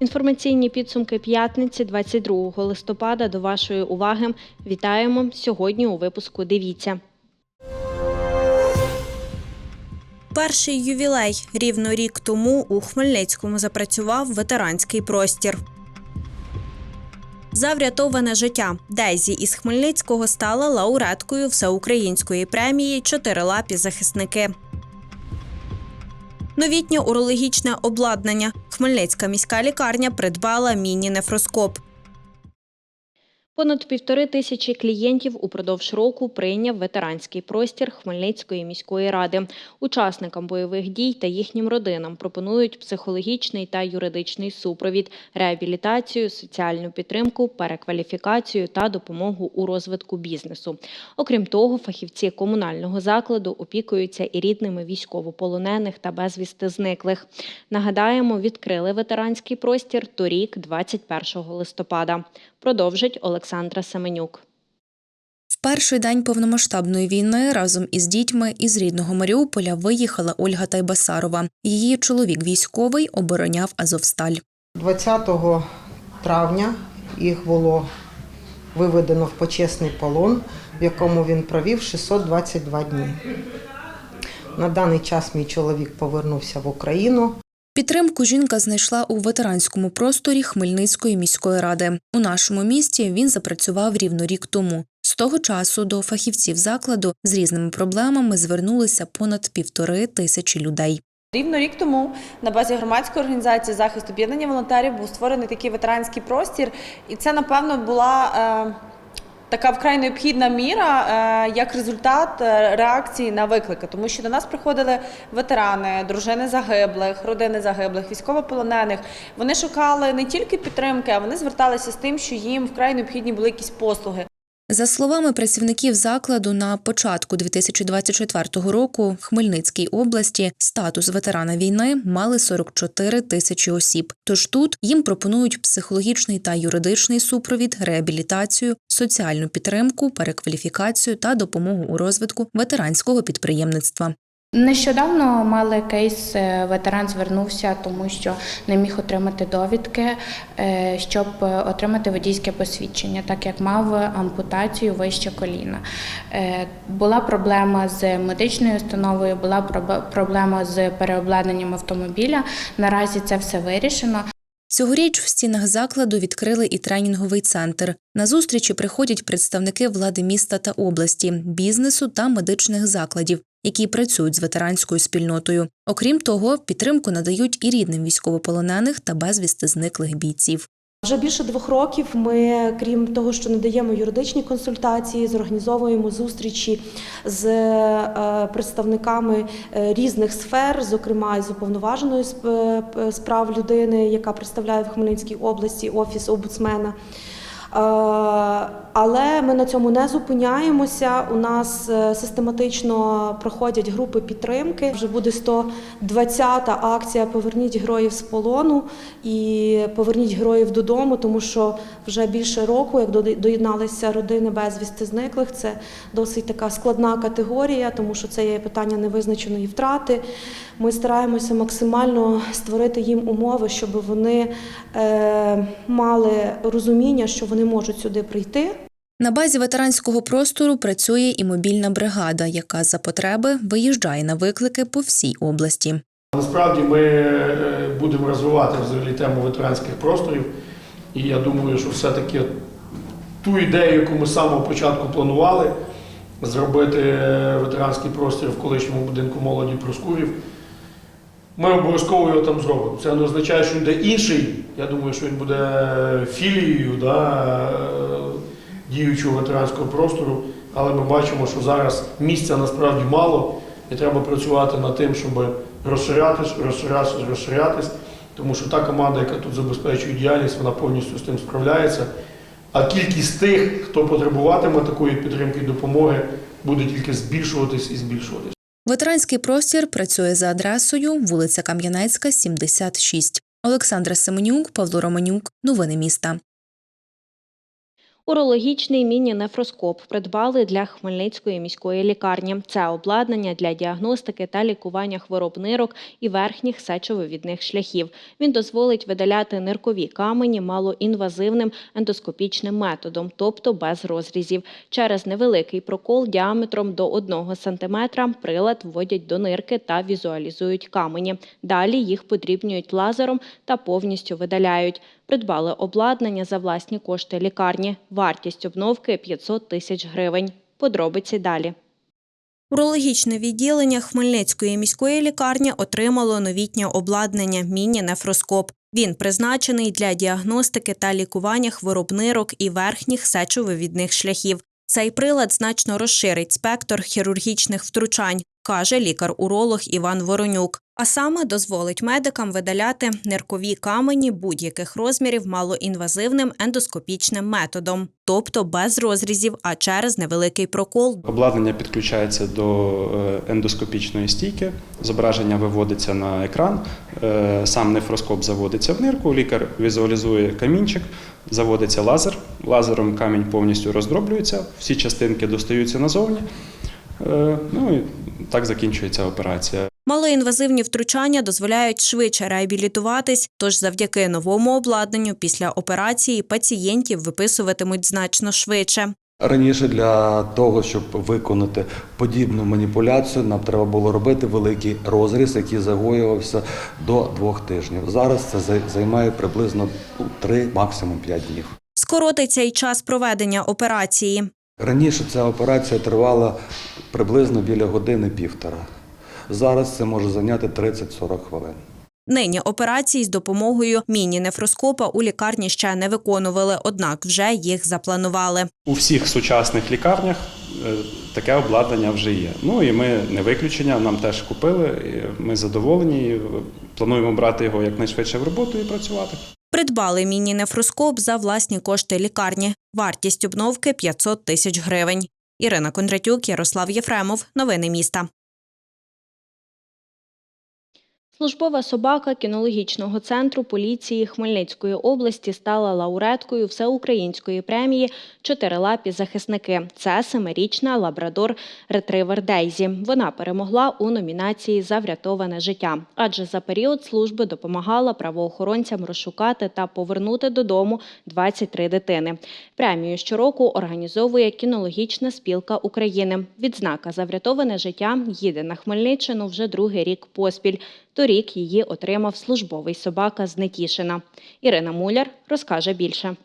Інформаційні підсумки п'ятниці 22 листопада до вашої уваги. Вітаємо сьогодні у випуску. Дивіться. Перший ювілей рівно рік тому у Хмельницькому запрацював ветеранський простір. За врятоване життя Дезі із Хмельницького стала лауреаткою всеукраїнської премії Чотирилапі захисники. Новітнє урологічне обладнання. Хмельницька міська лікарня придбала міні-нефроскоп. Понад півтори тисячі клієнтів упродовж року прийняв ветеранський простір Хмельницької міської ради. Учасникам бойових дій та їхнім родинам пропонують психологічний та юридичний супровід, реабілітацію, соціальну підтримку, перекваліфікацію та допомогу у розвитку бізнесу. Окрім того, фахівці комунального закладу опікуються і рідними військовополонених та безвісти зниклих. Нагадаємо, відкрили ветеранський простір торік, 21 листопада. Продовжить Олександра Семенюк. В перший день повномасштабної війни разом із дітьми із рідного Маріуполя виїхала Ольга Тайбасарова. Її чоловік військовий обороняв Азовсталь. 20 травня їх було виведено в почесний полон, в якому він провів 622 дні. На даний час мій чоловік повернувся в Україну. Підтримку жінка знайшла у ветеранському просторі Хмельницької міської ради. У нашому місті він запрацював рівно рік тому. З того часу до фахівців закладу з різними проблемами звернулися понад півтори тисячі людей. Рівно рік тому на базі громадської організації захист об'єднання волонтерів був створений такий ветеранський простір, і це напевно була. Така вкрай необхідна міра е, як результат е, реакції на виклики, тому що до нас приходили ветерани, дружини загиблих, родини загиблих, військовополонених. Вони шукали не тільки підтримки, а вони зверталися з тим, що їм вкрай необхідні були якісь послуги. За словами працівників закладу, на початку 2024 року в Хмельницькій області статус ветерана війни мали 44 тисячі осіб. Тож тут їм пропонують психологічний та юридичний супровід, реабілітацію, соціальну підтримку, перекваліфікацію та допомогу у розвитку ветеранського підприємництва. Нещодавно мали кейс, е, ветеран звернувся, тому що не міг отримати довідки, е, щоб е, отримати водійське посвідчення, так як мав ампутацію вище коліна. Була проблема з медичною установою, була проблема з переобладнанням автомобіля. Наразі це все вирішено. Цьогоріч в стінах закладу відкрили і тренінговий центр. На зустрічі приходять представники влади міста та області, бізнесу та медичних закладів, які працюють з ветеранською спільнотою. Окрім того, підтримку надають і рідним військовополонених та безвісти зниклих бійців. Вже більше двох років ми, крім того, що надаємо юридичні консультації, зорганізовуємо зустрічі з е, представниками е, різних сфер, зокрема з уповноваженою е, п- з прав людини, яка представляє в Хмельницькій області офіс омбудсмена. Е, Але ми на цьому не зупиняємося. У нас е, систематично проходять групи підтримки. Вже буде 120-та акція Поверніть героїв з полону і поверніть героїв додому, тому що вже більше року, як доєдналися родини безвісти зниклих, це досить така складна категорія, тому що це є питання невизначеної втрати. Ми стараємося максимально створити їм умови, щоб вони е, мали розуміння, що вони можуть сюди прийти. На базі ветеранського простору працює і мобільна бригада, яка за потреби виїжджає на виклики по всій області. Насправді ми е, будемо розвивати взагалі тему ветеранських просторів. І я думаю, що все-таки ту ідею, яку ми з самого початку планували, зробити е, ветеранський простір в колишньому будинку молоді Проскурів, ми обов'язково його там зробимо. Це не означає, що він буде інший. Я думаю, що він буде філією да, діючого ветеранського простору. Але ми бачимо, що зараз місця насправді мало, і треба працювати над тим, щоб розширятись, розширятись, розширятись. Тому що та команда, яка тут забезпечує діяльність, вона повністю з тим справляється. А кількість тих, хто потребуватиме такої підтримки і допомоги, буде тільки збільшуватись і збільшуватись. Ветеранський простір працює за адресою вулиця Кам'янецька, 76. Олександра Семенюк, Павло Романюк. Новини міста. Урологічний міні-нефроскоп придбали для Хмельницької міської лікарні. Це обладнання для діагностики та лікування хвороб нирок і верхніх сечовивідних шляхів. Він дозволить видаляти ниркові камені малоінвазивним ендоскопічним методом, тобто без розрізів. Через невеликий прокол діаметром до 1 см прилад вводять до нирки та візуалізують камені. Далі їх подрібнюють лазером та повністю видаляють. Придбали обладнання за власні кошти лікарні. Вартість обновки 500 тисяч гривень. Подробиці далі. Урологічне відділення Хмельницької міської лікарні отримало новітнє обладнання міні-нефроскоп. Він призначений для діагностики та лікування хвороб нирок і верхніх сечовивідних шляхів. Цей прилад значно розширить спектр хірургічних втручань, каже лікар-уролог Іван Воронюк. А саме дозволить медикам видаляти ниркові камені будь-яких розмірів малоінвазивним ендоскопічним методом, тобто без розрізів, а через невеликий прокол Обладнання підключається до е, ендоскопічної стійки, зображення виводиться на екран, е, сам нефроскоп заводиться в нирку, лікар візуалізує камінчик, заводиться лазер, лазером камінь повністю роздроблюється, всі частинки достаються назовні. Е, Ну і так закінчується операція. Малоінвазивні втручання дозволяють швидше реабілітуватись, тож завдяки новому обладнанню після операції пацієнтів виписуватимуть значно швидше. Раніше для того, щоб виконати подібну маніпуляцію, нам треба було робити великий розріз, який загоювався до двох тижнів. Зараз це займає приблизно 3, максимум 5 днів. Скоротиться й час проведення операції. Раніше ця операція тривала приблизно біля години-півтора. Зараз це може зайняти 30-40 хвилин. Нині операції з допомогою міні-нефроскопа у лікарні ще не виконували, однак вже їх запланували. У всіх сучасних лікарнях е, таке обладнання вже є. Ну і ми не виключення, нам теж купили. Ми задоволені. Плануємо брати його якнайшвидше в роботу і працювати. Придбали міні-нефроскоп за власні кошти лікарні. Вартість обновки 500 тисяч гривень. Ірина Кондратюк, Ярослав Єфремов. Новини міста. Службова собака кінологічного центру поліції Хмельницької області стала лауреаткою всеукраїнської премії Чотирилапі захисники. Це семирічна лабрадор ретривер Дейзі. Вона перемогла у номінації за врятоване життя, адже за період служби допомагала правоохоронцям розшукати та повернути додому 23 дитини. Премію щороку організовує кінологічна спілка України. Відзнака за врятоване життя їде на Хмельниччину вже другий рік поспіль. Торік її отримав службовий собака з Нетішина. Ірина Муляр розкаже більше.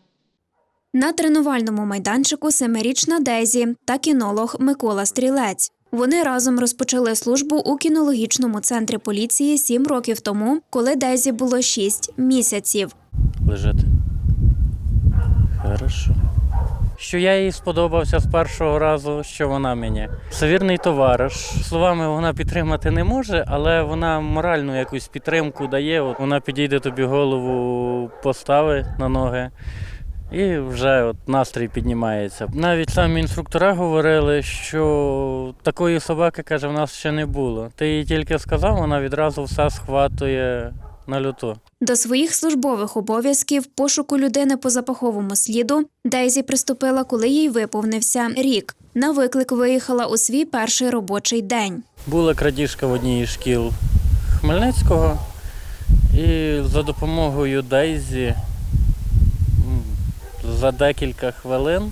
На тренувальному майданчику семирічна Дезі та кінолог Микола Стрілець. Вони разом розпочали службу у кінологічному центрі поліції сім років тому, коли Дезі було шість місяців. лежати. Хорошо. Що я їй сподобався з першого разу, що вона мені. Це вірний товариш. Словами вона підтримати не може, але вона моральну якусь підтримку дає. От Вона підійде тобі голову, поставить на ноги. І вже от настрій піднімається. Навіть самі інструктора говорили, що такої собаки, каже, в нас ще не було. Ти їй тільки сказав, вона відразу все схватує на люту. До своїх службових обов'язків пошуку людини по запаховому сліду Дейзі приступила, коли їй виповнився рік. На виклик виїхала у свій перший робочий день. Була крадіжка в одній із шкіл Хмельницького, і за допомогою Дейзі за декілька хвилин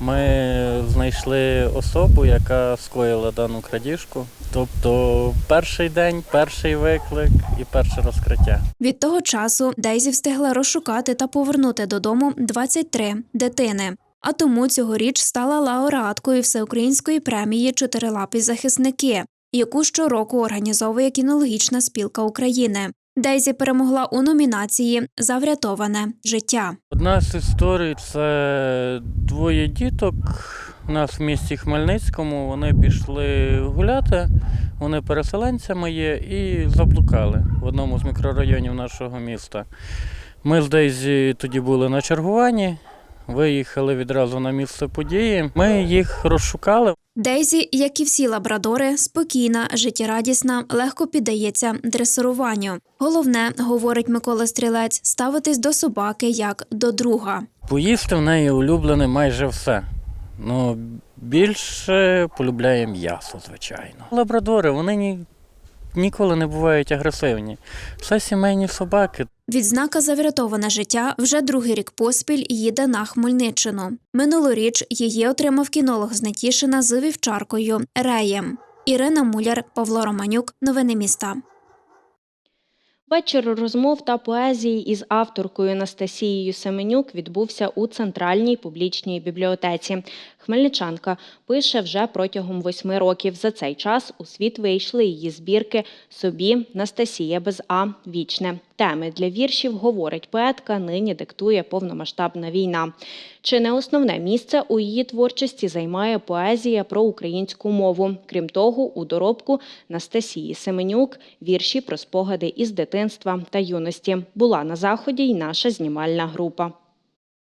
ми знайшли особу, яка скоїла дану крадіжку. Тобто перший день, перший виклик і перше розкриття. Від того часу Дейзі встигла розшукати та повернути додому 23 дитини. А тому цьогоріч стала лауреаткою всеукраїнської премії Чотирилапі захисники, яку щороку організовує кінологічна спілка України. Дейзі перемогла у номінації за врятоване життя. Одна з історій це двоє діток у нас в місті Хмельницькому. Вони пішли гуляти, вони переселенцями є і заблукали в одному з мікрорайонів нашого міста. Ми з Дейзі тоді були на чергуванні, виїхали відразу на місце події. Ми їх розшукали. Дейзі, як і всі лабрадори, спокійна, життєрадісна, легко піддається дресируванню. Головне, говорить Микола Стрілець, ставитись до собаки як до друга. Поїсти в неї улюблене майже все. Ну, більше полюбляє м'ясо, звичайно. Лабрадори, вони ні, ніколи не бувають агресивні. Це сімейні собаки. Відзнака за врятоване життя вже другий рік поспіль їде на Хмельниччину. Минулоріч її отримав кінолог з Нетішина з вівчаркою Реєм. Ірина Муляр, Павло Романюк. Новини міста. Вечір розмов та поезії із авторкою Анастасією Семенюк відбувся у центральній публічній бібліотеці. Хмельничанка пише вже протягом восьми років. За цей час у світ вийшли її збірки Собі Настасія без А Вічне. Теми для віршів, говорить поетка, нині диктує повномасштабна війна. Чи не основне місце у її творчості займає поезія про українську мову? Крім того, у доробку Настасії Семенюк вірші про спогади із дитинства та юності. Була на заході й наша знімальна група.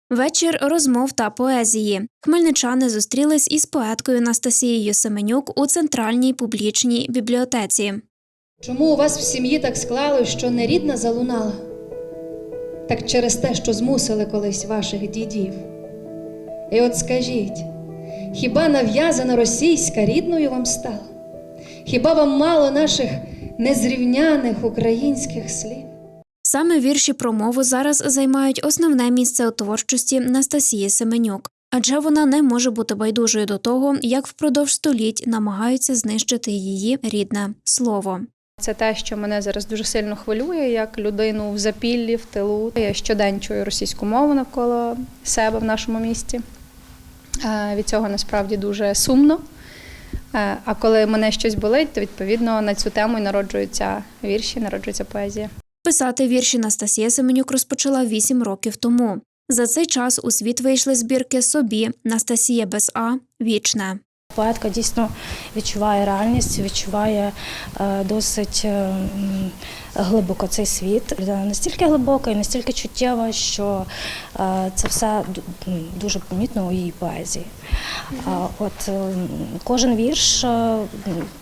Вечір розмов та поезії. Хмельничани зустрілись із поеткою Анастасією Семенюк у центральній публічній бібліотеці. Чому у вас в сім'ї так склало, що не рідна залунала? Так через те, що змусили колись ваших дідів. І от скажіть, хіба нав'язана російська рідною вам стала? Хіба вам мало наших незрівняних українських слів? Саме вірші про мову зараз займають основне місце у творчості Настасії Семенюк, адже вона не може бути байдужою до того, як впродовж століть намагаються знищити її рідне слово. Це те, що мене зараз дуже сильно хвилює, як людину в запіллі, в тилу. Я щодень чую російську мову навколо себе в нашому місті. Е, Від цього насправді дуже сумно. Е, А коли мене щось болить, то відповідно на цю тему і народжуються вірші, народжується поезія. Писати вірші Настасія Семенюк розпочала вісім років тому. За цей час у світ вийшли збірки собі Настасія без А Вічне. Поетка дійсно відчуває реальність, відчуває е, досить е, глибоко цей світ. Людина настільки глибока і настільки чуттєва, що е, це все дуже помітно у її поезії. От кожен вірш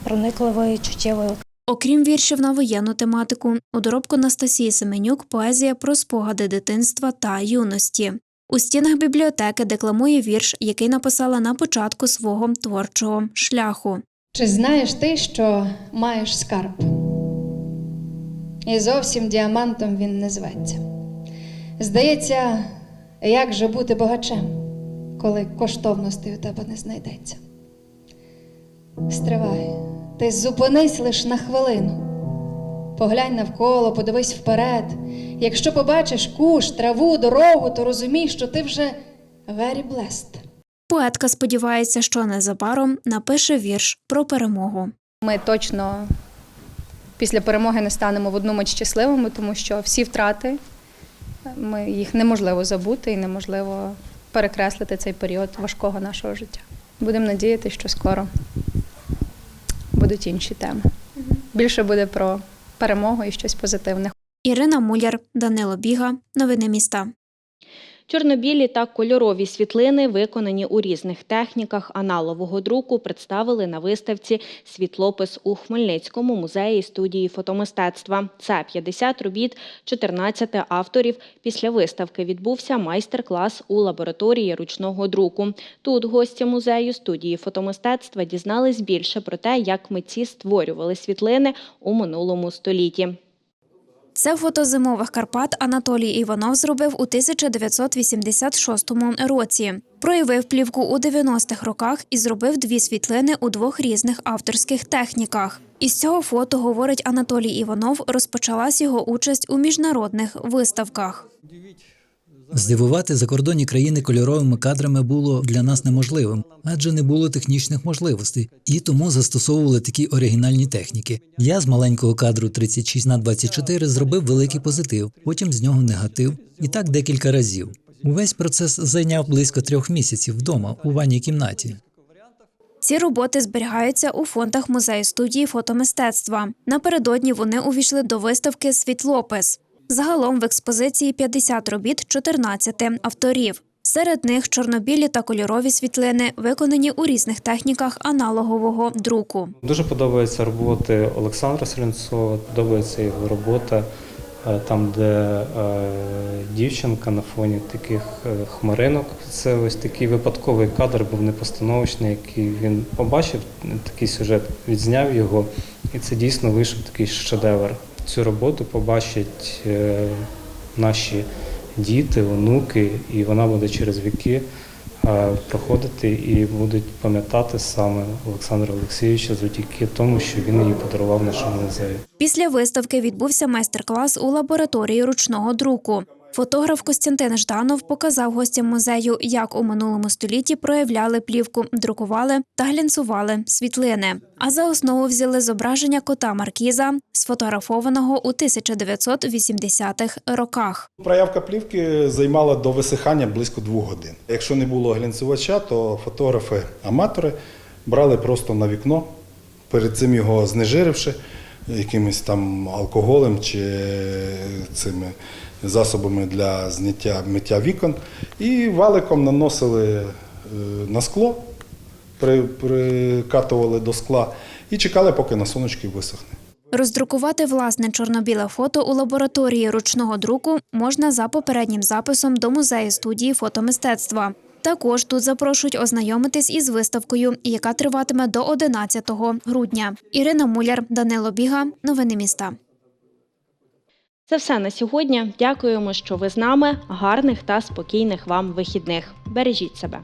проникливий, чуттєвий. Окрім віршів на воєнну тематику, у доробку Настасії Семенюк поезія про спогади дитинства та юності. У стінах бібліотеки декламує вірш, який написала на початку свого творчого шляху. Чи знаєш ти, що маєш скарб? І зовсім діамантом він не зветься. Здається, як же бути богачем, коли коштовностей у тебе не знайдеться. Стривай, ти зупинись лиш на хвилину. Поглянь навколо, подивись вперед. Якщо побачиш куш, траву, дорогу, то розумій, що ти вже very blessed. Поетка сподівається, що незабаром напише вірш про перемогу. Ми точно після перемоги не станемо в одну мить щасливими, тому що всі втрати ми, їх неможливо забути і неможливо перекреслити цей період важкого нашого життя. Будемо надіятися, що скоро будуть інші теми. Більше буде про перемогу і щось позитивне. Ірина Муляр, Данило Біга. Новини міста. Чорнобілі та кольорові світлини, виконані у різних техніках аналового друку, представили на виставці Світлопис у Хмельницькому музеї студії фотомистецтва. Це 50 робіт 14 авторів. Після виставки відбувся майстер-клас у лабораторії ручного друку. Тут гості музею студії фотомистецтва дізнались більше про те, як митці створювали світлини у минулому столітті. Це фото зимових Карпат Анатолій Іванов зробив у 1986 році. Проявив плівку у 90-х роках і зробив дві світлини у двох різних авторських техніках. Із цього фото, говорить Анатолій Іванов, розпочалась його участь у міжнародних виставках. Здивувати закордонні країни кольоровими кадрами було для нас неможливим, адже не було технічних можливостей, і тому застосовували такі оригінальні техніки. Я з маленького кадру 36 на 24 зробив великий позитив, потім з нього негатив, і так декілька разів. Увесь процес зайняв близько трьох місяців вдома у ванній кімнаті. Ці роботи зберігаються у фондах музею студії фотомистецтва. Напередодні вони увійшли до виставки Світлопис. Загалом в експозиції 50 робіт 14 авторів. Серед них чорнобілі та кольорові світлини, виконані у різних техніках аналогового друку. Дуже подобаються роботи Олександра Сренцова, подобається його робота е, там, де е, дівчинка на фоні таких е, хмаринок. Це ось такий випадковий кадр, був непостановочний, який він побачив, такий сюжет, відзняв його, і це дійсно вийшов такий шедевр. Цю роботу побачать е, наші діти, онуки, і вона буде через віки е, проходити і будуть пам'ятати саме Олександра Олексійовича завдяки тому, що він її подарував нашому музею. Після виставки відбувся майстер-клас у лабораторії ручного друку. Фотограф Костянтин Жданов показав гостям музею, як у минулому столітті проявляли плівку, друкували та глянцювали світлини. А за основу взяли зображення кота Маркіза, сфотографованого у 1980-х роках. Проявка плівки займала до висихання близько двох годин. Якщо не було глянцювача, то фотографи-аматори брали просто на вікно, перед цим його знежиривши якимось там алкоголем чи цими засобами для зняття миття вікон, і валиком наносили е, на скло, прикатували до скла і чекали, поки на сонечки висохне. Роздрукувати власне чорно-біле фото у лабораторії ручного друку можна за попереднім записом до музею студії фотомистецтва. Також тут запрошують ознайомитись із виставкою, яка триватиме до 11 грудня. Ірина Муляр, Данило Біга. Новини міста. Це все на сьогодні. Дякуємо, що ви з нами. Гарних та спокійних вам вихідних. Бережіть себе.